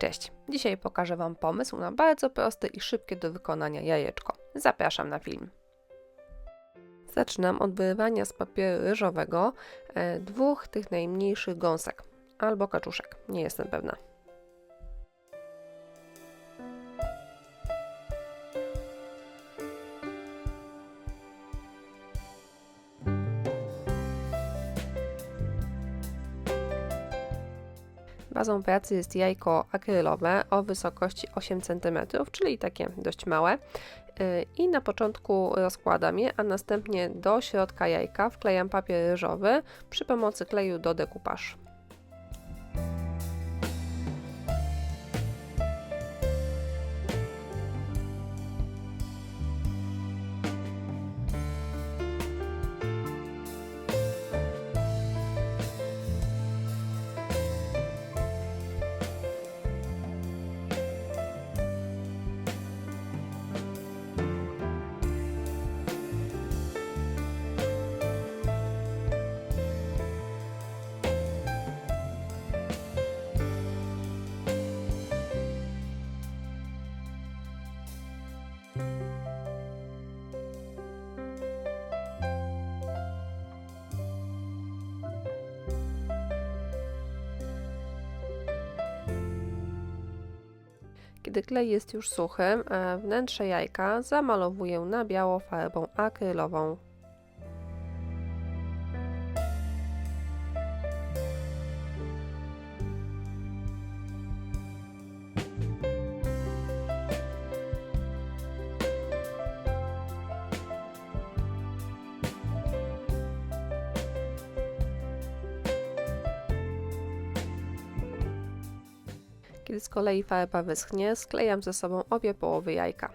Cześć! Dzisiaj pokażę Wam pomysł na bardzo proste i szybkie do wykonania jajeczko. Zapraszam na film. Zaczynam od wyrywania z papieru ryżowego e, dwóch tych najmniejszych gąsek albo kaczuszek, nie jestem pewna. Bazą pracy jest jajko akrylowe o wysokości 8 cm, czyli takie dość małe. Y, I na początku rozkładam je, a następnie do środka jajka wklejam papier ryżowy przy pomocy kleju do dekupaż. Kiedy klej jest już suchy, e, wnętrze jajka zamalowuję na biało farbą akrylową. Kiedy z kolei farba wyschnie, sklejam ze sobą obie połowy jajka.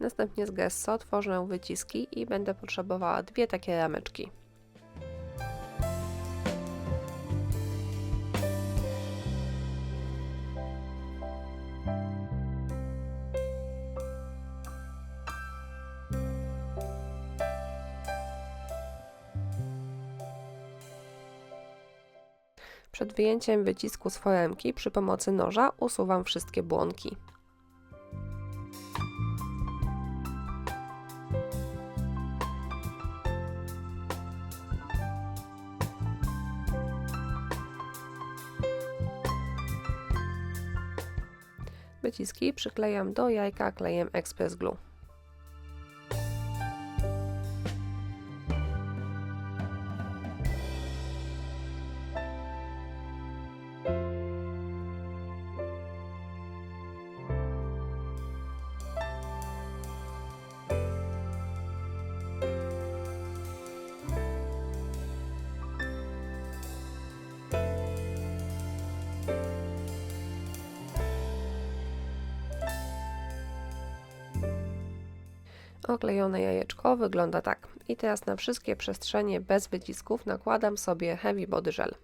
Następnie z gesso otworzę wyciski i będę potrzebowała dwie takie rameczki. Przed wyjęciem wycisku z foremki przy pomocy noża usuwam wszystkie błonki. Wyciski przyklejam do jajka klejem Express Glue. Oklejone jajeczko wygląda tak. I teraz na wszystkie przestrzenie bez wycisków nakładam sobie Heavy Body Gel.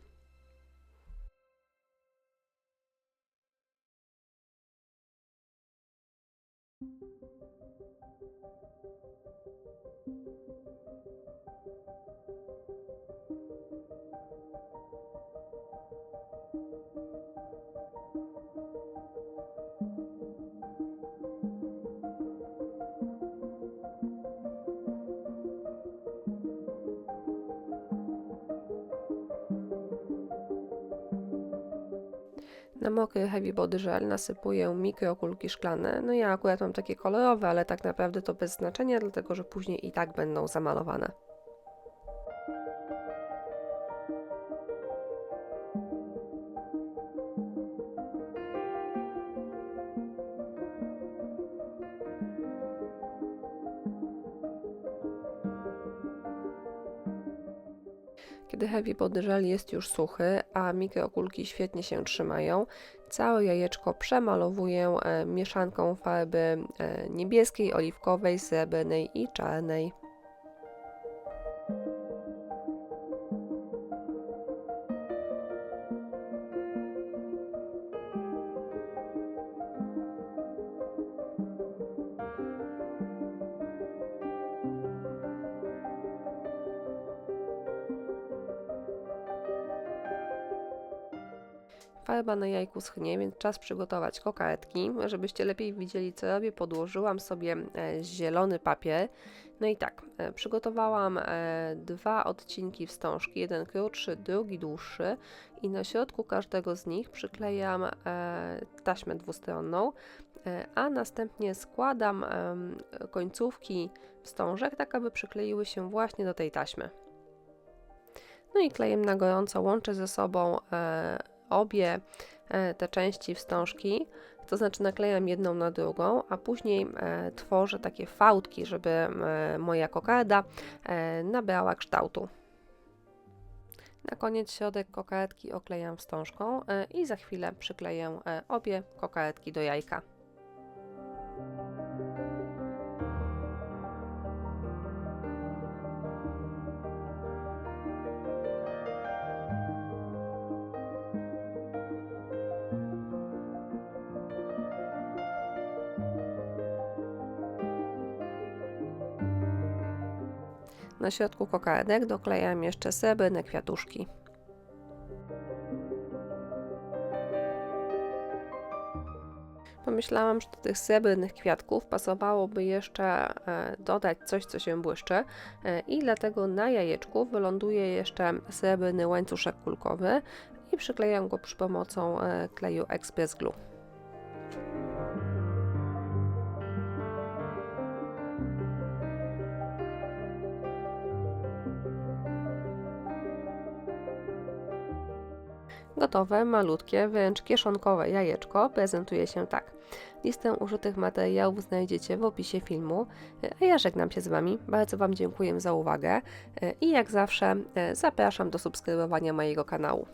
Na mokry Heavy Body Gel nasypuję mikrokulki szklane. No ja akurat mam takie kolorowe, ale tak naprawdę to bez znaczenia, dlatego że później i tak będą zamalowane. Kiedy heavy body gel jest już suchy, a mikrokulki świetnie się trzymają, całe jajeczko przemalowuję e, mieszanką farby e, niebieskiej, oliwkowej, srebrnej i czarnej. Farba na jajku schnie, więc czas przygotować kokardki. Żebyście lepiej widzieli, co robię, podłożyłam sobie e, zielony papier. No i tak, e, przygotowałam e, dwa odcinki wstążki, jeden krótszy, drugi dłuższy i na środku każdego z nich przyklejam taśmę dwustronną, a następnie składam końcówki wstążek, tak aby przykleiły się właśnie do tej taśmy. No i klejem na gorąco łączę ze sobą obie e, te części wstążki, to znaczy naklejam jedną na drugą, a później e, tworzę takie fałdki, żeby e, moja kokarda nabrała kształtu. Na koniec środek kokardki oklejam wstążką i za chwilę przykleję obie kokardki do jajka. Na środku kokardek doklejam jeszcze srebrne kwiatuszki. Pomyślałam, że do tych srebrnych kwiatków pasowałoby jeszcze e, dodać coś, co się błyszczy e, i dlatego na jajeczku wyląduje jeszcze srebrny łańcuszek kulkowy i przyklejam go przy pomocą e, kleju Express Glue. Gotowe, malutkie, wręcz kieszonkowe jajeczko prezentuje się tak. Listę użytych materiałów znajdziecie w opisie filmu, a ja żegnam się z Wami. Bardzo Wam dziękuję za uwagę i jak zawsze zapraszam do subskrybowania mojego kanału.